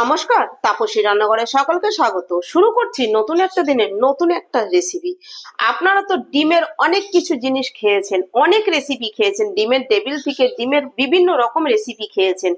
নমস্কার, তাপসী রান্নাঘরে সকলকে স্বাগত। শুরু করছি নতুন একটা দিনের নতুন একটা রেসিপি আপনারা তো ডিমের অনেক কিছু জিনিস খেয়েছেন, অনেক রেসিপি খেয়েছেন, ডিমের টেবিল থেকে ডিমের বিভিন্ন রকম রেসিপি খেয়েছেন,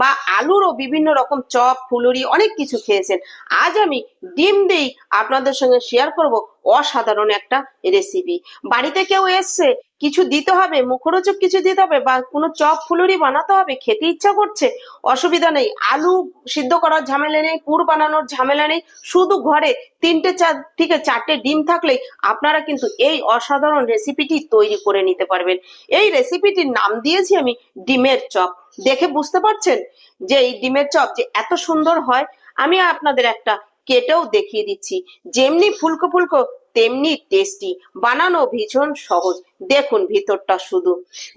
বা আলুরও বিভিন্ন রকম চপ, ফুলুরি অনেক কিছু খেয়েছেন। আজ আমি ডিম দিয়েই আপনাদের সঙ্গে শেয়ার করব অসাধারণ একটা রেসিপি বাড়িতে কেউ এসছে, কিছু দিতে হবে, মুখরোচক কিছু দিতে হবে বা কোনো চপ ফুলুরি বানাতে হবে, খেতে ইচ্ছা করছে, অসুবিধা নেই। আলু সিদ্ধ করার ঝামেলা নেই, পুর বানানোর ঝামেলা নেই, শুধু ঘরে তিনটে চার থেকে চারটে ডিম থাকলেই আপনারা কিন্তু এই অসাধারণ রেসিপিটি তৈরি করে নিতে পারবেন। এই রেসিপিটির নাম দিয়েছি আমি ডিমের চপ। দেখে বুঝতে পারছেন যে এই ডিমের চপ যে এত সুন্দর হয়? আমি আপনাদের একটা কেটেও দেখিয়ে দিচ্ছি। যেমনি ফুলকো ফুলকো তেমনি টেস্টি বানানো ভীষণ সহজ। দেখুন ভিতরটা শুধু।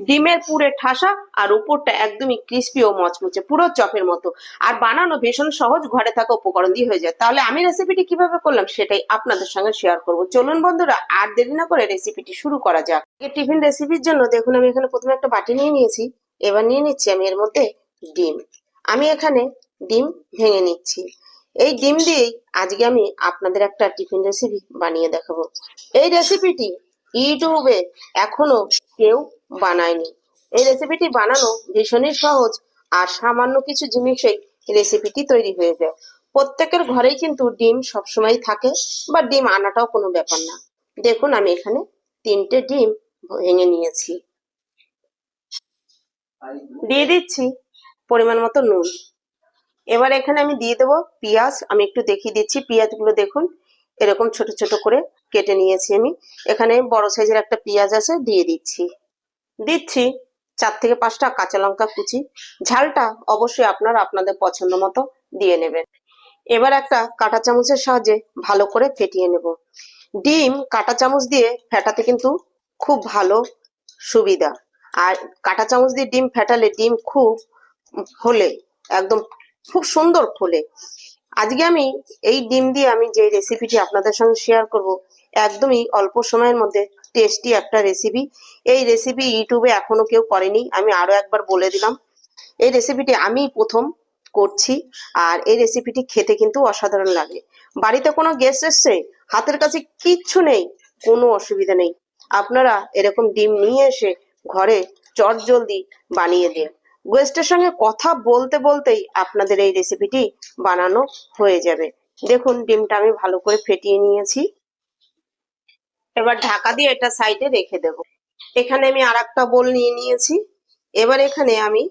ডিমের পুরে ঠাসা আর উপরটা একদমই ক্রিস্পি ও মচমচে, পুরো চপের মতো। আর বানানো ভীষণ সহজ, ঘরে থাকা উপকরণ দিয়ে হয়ে যায়। তাহলে আমি রেসিপিটি কীভাবে করলাম সেটাই আপনাদের সঙ্গে শেয়ার করব। চলুন বন্ধুরা, আর দেরি না করে রেসিপিটি শুরু করা যাক। টিফিন রেসিপির জন্য দেখুন, আমি এখানে প্রথমে একটা বাটি নিয়ে নিয়েছি। এবার নিয়ে নিচ্ছি আমি এর মধ্যে ডিম। আমি এখানে ডিম ভেঙে নিচ্ছি। এই ডিম দিয়েই আজকে আমি আপনাদের একটা টিফিন রেসিপি বানিয়ে দেখাবো। এই রেসিপিটি ইউটিউবে এখনও কেউ বানায়নি। এই রেসিপিটি বানানো ভীষণই সহজ আর সামান্য কিছু জিনিসেই রেসিপিটি তৈরি হয়ে যায়। প্রত্যেকের ঘরেই কিন্তু ডিম সবসময় থাকে বা ডিম আনাটাও কোনো ব্যাপার না। দেখুন, আমি এখানে তিনটে ডিম ভেঙে নিয়েছি। দিয়ে দিচ্ছি পরিমাণ মতো নুন। এবার এখানে আমি দিয়ে দেবো পেঁয়াজ। আমি একটু দেখিয়ে দিচ্ছি, পেঁয়াজগুলো দেখুন, এরকম ছোট ছোট করে কেটে নিয়েছি আমি। এখানে বড় সাইজের একটা পেঁয়াজ আছে, দিয়ে দিচ্ছি। দিচ্ছি চার থেকে পাঁচটা কাঁচা লঙ্কা কুচি। ঝালটা অবশ্যই আপনারা আপনাদের পছন্দ মতো দিয়ে নেবেন। এবার একটা কাঁটা চামচের সাহায্যে ভালো করে ফেটিয়ে নেব। ডিম কাঁটা চামচ দিয়ে ফেটাতে কিন্তু খুব ভালো সুবিধা। আর কাঁটা চামচ দিয়ে ডিম ফেটালে ডিম খুব হলে একদম খুব সুন্দর ফোলে আজকে আমি এই ডিম দিয়ে আমি যে রেসিপিটি আপনাদের সঙ্গে শেয়ার করব, একদমই অল্প সময়ের মধ্যে টেস্টি একটা রেসিপি এই রেসিপি ইউটিউবে এখনও কেউ করেনি, আমি আরও একবার বলে দিলাম। এই রেসিপিটি আমি প্রথম করছি আর এই রেসিপিটি খেতে কিন্তু অসাধারণ লাগে। বাড়িতে কোনো গেস্ট এসছে? হাতের কাছে কিচ্ছু নেই, কোনো অসুবিধা নেই। আপনারা এরকম ডিম নিয়ে এসে ঘরে চট জলদি বানিয়ে দিন। গেস্টের সঙ্গে কথা বলতে বলতেই আপনাদের এই রেসিপিটি বানানো হয়ে যাবে। দেখুন, ডিমটা আমি ভালো করে ফেটিয়ে নিয়েছি। এবার ঢাকা দিয়ে এটা সাইডে রেখে দেব। এখানে আমি আর একটা বোল নিয়ে নিয়েছি। এবার এখানে আমি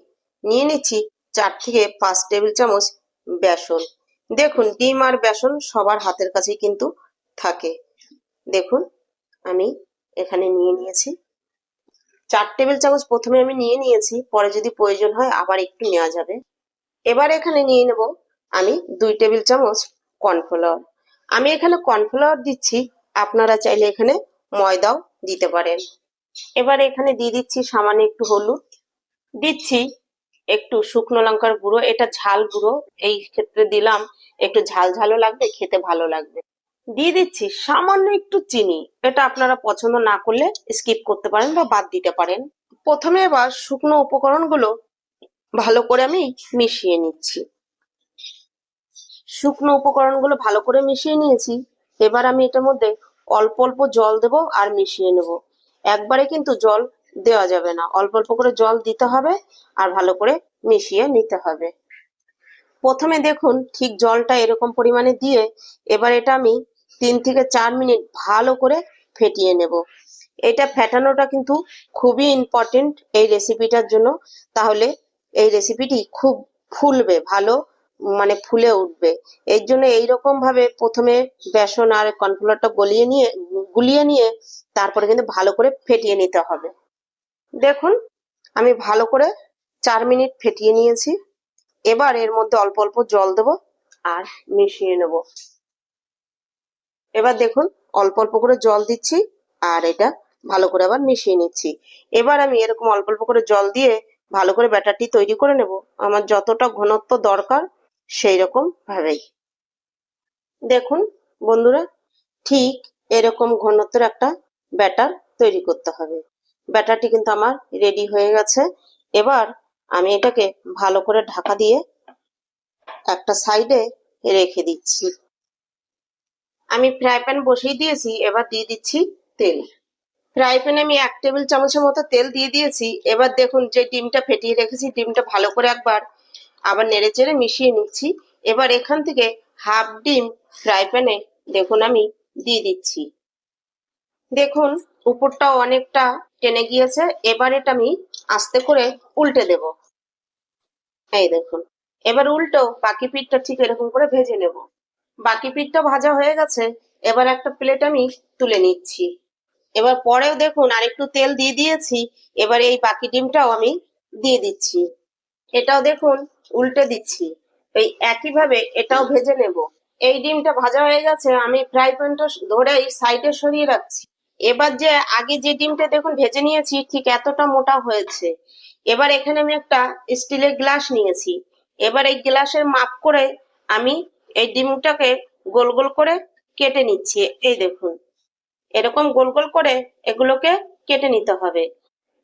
নিয়ে নিচ্ছি চার থেকে পাঁচ টেবিল চামচ বেসন। দেখুন, ডিম আর বেসন সবার হাতের কাছেই কিন্তু থাকে। দেখুন, আমি এখানে নিয়ে নিয়েছি। চার টেবিল চামচ প্রথমে আমি নিয়ে নিয়েছি, পরে যদি প্রয়োজন হয় আবার একটু নেওয়া যাবে। এবার এখানে নিয়ে নেব আমি দুই টেবিল চামচ কর্নফ্লাওয়ার। আমি এখানে কর্নফ্লাওয়ার দিচ্ছি, আপনারা চাইলে এখানে ময়দাও দিতে পারেন। এবার এখানে দিয়ে দিচ্ছি সামান্য একটু হলুদ। দিচ্ছি একটু শুকনো লঙ্কার গুঁড়ো, এটা ঝাল গুঁড়ো, এই ক্ষেত্রে দিলাম, একটু ঝাল ঝালও লাগবে, খেতে ভালো লাগবে। দিয়ে দিচ্ছি সামান্য একটু চিনি। এটা আপনারা পছন্দ না করলে স্কিপ করতে পারেন বা বাদ দিতে পারেন। প্রথমে এবার শুকনো উপকরণগুলো ভালো করে আমি মিশিয়ে নিচ্ছি। শুকনো উপকরণগুলো ভালো করে মিশিয়ে নিয়েছি। এবার আমি এটার মধ্যে অল্প অল্প জল দেব আর মিশিয়ে নেব। একবারে কিন্তু জল দেওয়া যাবে না। অল্প অল্প করে জল দিতে হবে আর ভালো করে মিশিয়ে নিতে হবে। প্রথমে দেখুন ঠিক জলটা এরকম পরিমাণে দিয়ে এবার এটা আমি তিন থেকে চার মিনিট ভালো করে ফেটিয়ে নেব। এটা ফেটানোটা কিন্তু খুবই ইম্পর্টেন্ট এই রেসিপিটার জন্য। তাহলে এই রেসিপিটি খুব ফুলবে, ভালো মানে ফুলে উঠবে। এর জন্য এইরকম ভাবে প্রথমে বেসন আর কর্নফ্লাওয়ারটা গলিয়ে নিয়ে, গুলিয়ে নিয়ে তারপরে কিন্তু ভালো করে ফেটিয়ে নিতে হবে। দেখুন, আমি ভালো করে চার মিনিট ফেটিয়ে নিয়েছি। এবার এর মধ্যে অল্প অল্প জল দেব আর মিশিয়ে নেব। এবার দেখুন, অল্প অল্প করে জল দিচ্ছি, আর এটা ভালো করে আবার মিশিয়ে নিচ্ছি। এবার আমি এরকম অল্প অল্প করে জল দিয়ে ভালো করে ব্যাটারটি তৈরি করে নেব। আমার যতটা ঘনত্ব দরকার সেই রকম ভাবেই। দেখুন, বন্ধুরা, ঠিক এরকম ঘনত্বের একটা ব্যাটার তৈরি করতে হবে। ব্যাটারটি কিন্তু আমার রেডি হয়ে গেছে। এবার আমি এটাকে ভালো করে ঢাকা দিয়ে একটা সাইডে রেখে দিচ্ছি। আমি ফ্রাই প্যান বসিয়ে দিয়েছি, এবার দিয়ে দিচ্ছি তেল। ফ্রাই প্যানে আমি এক টেবিল চামচের মতো তেল দিয়ে দিয়েছি। এবার দেখুন যে ডিমটা ফেটিয়ে রেখেছি, ডিমটা ভালো করে একবার আবার নেড়ে চেড়ে মিশিয়ে নিচ্ছি। এবার এখান থেকে হাফ ডিম ফ্রাই প্যানে দেখুন আমি দিয়ে দিচ্ছি। দেখুন উপরটাও অনেকটা টেনে গিয়েছে, এবার এটা আমি আস্তে করে উল্টে দেব। এই দেখুন, এবার উল্টো বাকি পিঠটা ঠিক এরকম করে ভেজে নেব। বাকি পিঠটা ভাজা হয়ে গেছে, এবার একটা প্লেট আমি তুলে নিচ্ছি। এবার পরেও দেখুন আরেকটু তেল দিয়ে দিয়েছি, এবার এই বাকি ডিমটাও আমি দিয়ে দিচ্ছি। এটাও দেখুন উল্টে দিচ্ছি। এই একইভাবে এটাও ভেজে নেব। এই ডিমটা ভাজা হয়ে গেছে, আমি ফ্রাই প্যানটা ধরে সাইডে সরিয়ে রাখছি। এবার যে আগে যে ডিমটা দেখুন ভেজে নিয়েছি, ঠিক এতটা মোটা হয়েছে। এবার এখানে আমি একটা স্টিলের গ্লাস নিয়েছি। এবার এই গ্লাসের মাপ করে আমি এই ডিমটাকে গোল গোল করে কেটে নিচ্ছি। এই দেখুন, এরকম গোল গোল করে এগুলোকে কেটে নিতে হবে।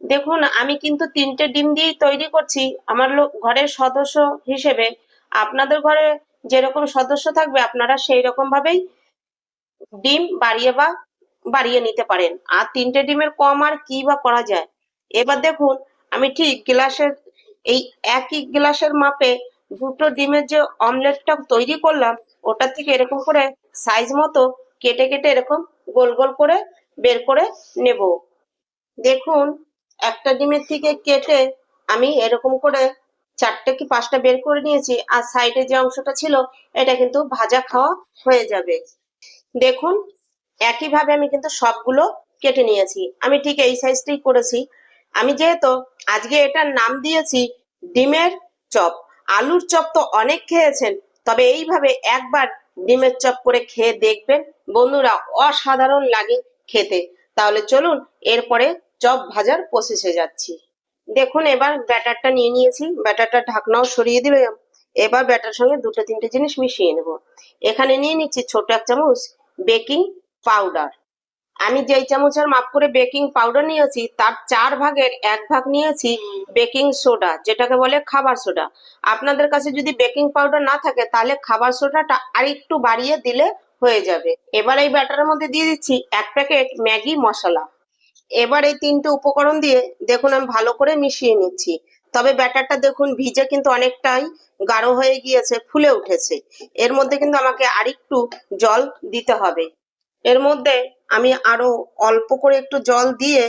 দেখুন, আমি কিন্তু তিনটে ডিম দিয়েই তৈরি করছি। আমার ঘরের সদস্য হিসেবে আপনাদের ঘরে যেরকম সদস্য থাকবে, আপনারা সেই রকম ভাবেই ডিম বাড়িয়ে বা বাড়িয়ে নিতে পারেন। আর তিনটে ডিমের কম আর কি বা করা যায়? এবার দেখুন, আমি ঠিক গ্লাসের, এই একই গ্লাসের মাপে দুটো ডিমের যে অমলেটটা তৈরি করলাম, ওটা থেকে এরকম করে সাইজ মতো কেটে কেটে এরকম গোল গোল করে বের করে নেব। দেখুন, একটা ডিমের থেকে কেটে আমি এরকম করে চারটে কি পাঁচটা বের করে নিয়েছি, আর সাইডে যে অংশটা ছিল, এটা কিন্তু ভাজা খাওয়া হয়ে যাবে। দেখুন, একইভাবে আমি কিন্তু সবগুলো কেটে নিয়েছি। আমি ঠিক এই সাইজটাই করেছি। আমি যেহেতু আজকে এটার নাম দিয়েছি ডিমের চপ। আলুর চপ তো অনেক খেয়েছেন, তবে এইভাবে একবার ডিমের চপ করে খেয়ে দেখবেন। বন্ধুরা, অসাধারণ লাগে খেতে। তাহলে চলুন, এরপরে চপ ভাজার প্রসেসে যাচ্ছি। দেখুন, এবার ব্যাটারটা নিয়ে নিয়েছি। ব্যাটারটা ঢাকনাও সরিয়ে দিলাম। এবার ব্যাটার সঙ্গে দুটো তিনটে জিনিস মিশিয়ে নেব। এখানে নিয়ে নিচ্ছি ছোট এক চামচ বেকিং পাউডার। আমি যেই চামচের মাপ করে বেকিং পাউডার নিয়েছি তার চার ভাগের এক ভাগ নিয়েছি বেকিং সোডা যেটাকে বলে খাবার সোডা আপনাদের কাছে যদি বেকিং পাউডার না থাকে তাহলে খাবার সোডাটা আরেকটু বাড়িয়ে দিলে হয়ে যাবে। এবার এই ব্যাটারের মধ্যে দিয়ে দিচ্ছি এক প্যাকেট ম্যাগি মশলা। এবার এই তিনটে উপকরণ দিয়ে দেখুন আমি ভালো করে মিশিয়ে নিচ্ছি। তবে ব্যাটারটা দেখুন ভিজে কিন্তু অনেকটাই গাঢ় হয়ে গিয়েছে ফুলে উঠেছে। এর মধ্যে কিন্তু আমাকে আরেকটু জল দিতে হবে। এর মধ্যে আমি আরও অল্প করে একটু জল দিয়ে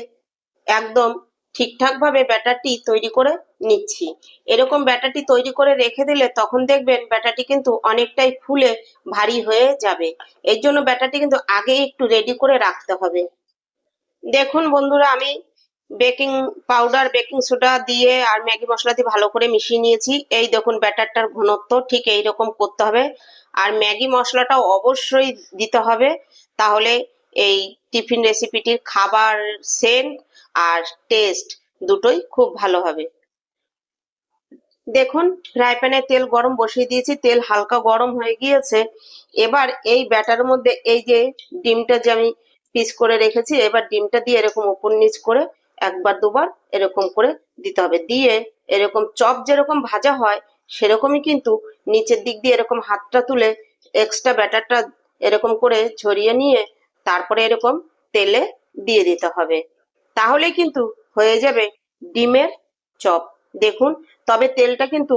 একদম ঠিকঠাক ভাবে ব্যাটারটি তৈরি করে নিচ্ছি। এরকম ব্যাটারটি তৈরি করে রেখে দিলে তখন দেখবেন ব্যাটারটি কিন্তু অনেকটাই ফুলে ভারী হয়ে যাবে। এর জন্য ব্যাটারটি কিন্তু আগেই একটু রেডি করে রাখতে হবে। দেখুন বন্ধুরা, আমি বেকিং পাউডার বেকিং সোডা দিয়ে আর ম্যাগি মশলা দিয়ে ভালো করে মিশিয়ে নিয়েছি। এই দেখুন ব্যাটারটার ঘনত্ব ঠিক এই রকম করতে হবে। আর ম্যাগি মশলাটাও অবশ্যই দিতে হবে। তাহলে এই টিফিন রেসিপিটির খাবার সেন্ট আর টেস্ট দুটোই খুব ভালো হবে। দেখুন ফ্রাই প্যানে তেল গরম বসিয়ে দিয়েছি, তেল হালকা গরম হয়ে গিয়েছে। এবার এই ব্যাটার মধ্যে এই যে ডিমটা যে আমি পিস করে রেখেছি, এবার ডিমটা দিয়ে এরকম উপর নিচ করে একবার দুবার এরকম করে দিতে হবে। দিয়ে এরকম চপ যেরকম ভাজা হয়, সেরকমই কিন্তু নিচের দিক দিয়ে এরকম হাতটা তুলে এক্সট্রা ব্যাটারটা এরকম করে ঝরিয়ে নিয়ে তারপরে এরকম তেলে দিয়ে দিতে হবে। তাহলে কিন্তু হয়ে যাবে ডিমের চপ। দেখুন, তবে তেলটা কিন্তু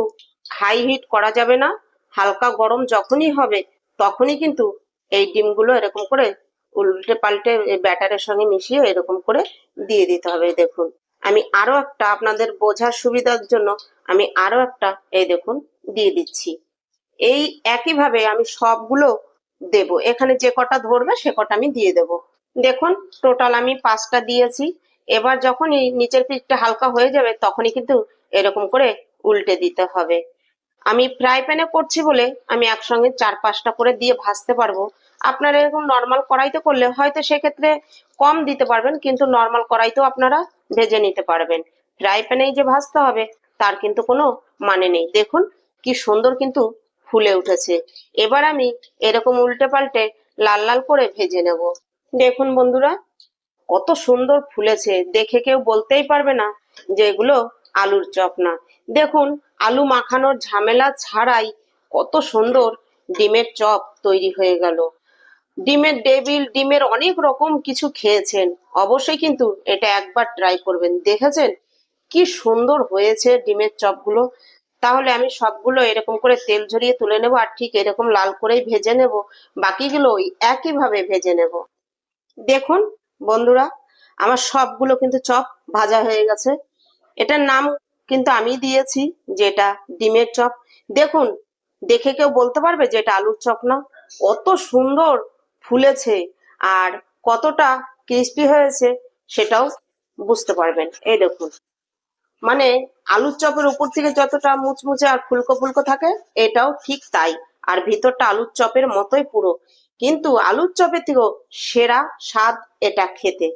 হাই হিট করা যাবে না। হালকা গরম যখনই হবে, তখনই কিন্তু এই ডিমগুলো এরকম করে উল্টে পাল্টে ব্যাটারের সঙ্গে মিশিয়ে এরকম করে দিয়ে দিতে হবে। দেখুন, আমি আরও একটা আপনাদের বোঝার সুবিধার জন্য আমি আরও একটা এই দেখুন দিয়ে দিচ্ছি। এই একইভাবে আমি সবগুলো দেব। এখানে যে কটা ধরবে সে কটা আমি দিয়ে দেব। দেখুন টোটাল আমি পাঁচটা দিয়েছি। এবার যখন এই নিচের পিঠটা হালকা হয়ে যাবে, তখনই কিন্তু এরকম করে উল্টে দিতে হবে। আমি ফ্রাই প্যানে করছি বলে আমি একসঙ্গে চার পাঁচটা করে দিয়ে ভাজতে পারব। আপনারা এরকম নর্মাল কড়াইতে করলে হয়তো সেক্ষেত্রে কম দিতে পারবেন, কিন্তু নর্মাল কড়াইতেও আপনারা ভেজে নিতে পারবেন। ফ্রাই প্যানেই যে ভাজতে হবে, তার কিন্তু কোনো মানে নেই। দেখুন, কি সুন্দর কিন্তু ফুলে উঠেছে। এবার আমি এরকম উল্টে পাল্টে লাল লাল করে ভেজে নেব। দেখুন বন্ধুরা, কত সুন্দর ফুলেছে। দেখে কেউ বলতেই পারবে না যে এগুলো আলুর চপ না। দেখুন, আলু মাখানোর ঝামেলা ছাড়াই কত সুন্দর ডিমের চপ তৈরি হয়ে গেল। ডিমের ডেবিল ডিমের অনেক রকম কিছু খেয়েছেন। অবশ্যই কিন্তু এটা একবার ট্রাই করবেন। দেখেছেন? কি সুন্দর হয়েছে ডিমের চপগুলো। তাহলে আমি সবগুলো এরকম করে তেল ঝরিয়ে তুলে নেব আর ঠিক এরকম লাল করেই ভেজে নেব। বাকিগুলো ওই একইভাবে ভেজে নেব। দেখুন বন্ধুরা, আমার সবগুলো কিন্তু চপ ভাজা হয়ে গেছে। এটার নাম কিন্তু আমি দিয়েছি যেটা ডিমের চপ। দেখুন, দেখে কেউ বলতে পারবে যে এটা আলুর চপ না। কত সুন্দর ফুলেছে আর কতটা ক্রিস্পি হয়েছে সেটাও বুঝতে পারবেন। এই দেখুন। মানে আলুর চপের উপর থেকে যতটা মুচমুচে আর ফুলকো ফুলকো থাকে, এটাও ঠিক তাই। আর ভিতরটা আলুর চপের মতোই পুরো। কিন্তু আলুর চপের থেকেও সেরা স্বাদ এটা খেতে।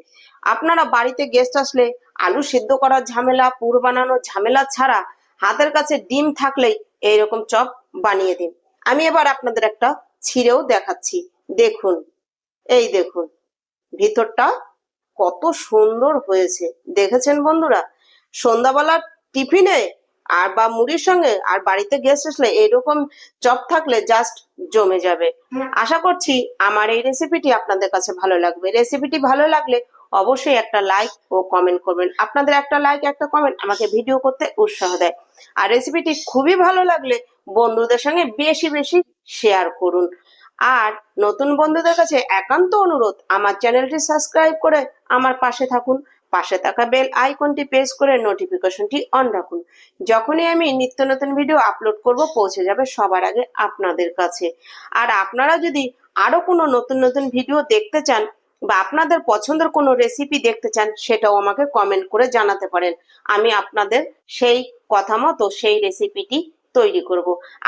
আপনারা বাড়িতে গেস্ট আসলে আলু সিদ্ধ করার ঝামেলা, পুর বানানোর ঝামেলা ছাড়া হাতের কাছে ডিম থাকলেই এইরকম চপ বানিয়ে দিন। আমি এবার আপনাদের একটা ছিঁড়েও দেখাচ্ছি। দেখুন, এই দেখুন, ভিতরটা কত সুন্দর হয়েছে। দেখেছেন বন্ধুরা? সন্ধ্যাবেলার টিফিনে আর বা মুড়ির সঙ্গে আর বাড়িতে গেস্ট আসলে এরকম চপ থাকলে জাস্ট জমে যাবে। আশা করছি আমার এই রেসিপিটি আপনাদের কাছে ভালো লাগবে। রেসিপিটি ভালো লাগলে অবশ্যই একটা লাইক ও কমেন্ট করবেন। আপনাদের একটা লাইক একটা কমেন্ট আমাকে ভিডিও করতে উৎসাহ দেয়। আর রেসিপিটি খুবই ভালো লাগলে বন্ধুদের সঙ্গে বেশি বেশি শেয়ার করুন। আর নতুন বন্ধুদের কাছে একান্ত অনুরোধ আমার চ্যানেলটি সাবস্ক্রাইব করে আমার পাশে থাকুন। পাশে থাকা বেল আইকনটি প্রেস করে নোটিফিকেশনটি অন রাখুন। যখনই আমি নিত্য নতুন ভিডিও আপলোড করব, পৌঁছে যাবে সবার আগে আপনাদের কাছে। আর আপনারা যদি আরও কোনো নতুন নতুন ভিডিও দেখতে চান বা আপনাদের পছন্দের কোনো রেসিপি দেখতে চান, সেটাও আমাকে কমেন্ট করে জানাতে পারেন। আমি আপনাদের সেই কথা মতো সেই রেসিপিটি তৈরি করব।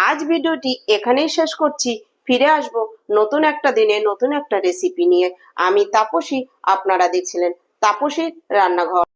আজ ভিডিওটি এখানেই শেষ করছি। ফিরে আসব নতুন একটা দিনে নতুন একটা রেসিপি নিয়ে। আমি তাপসী, আপনারা দেখছিলেন তাপসী রান্নাঘর।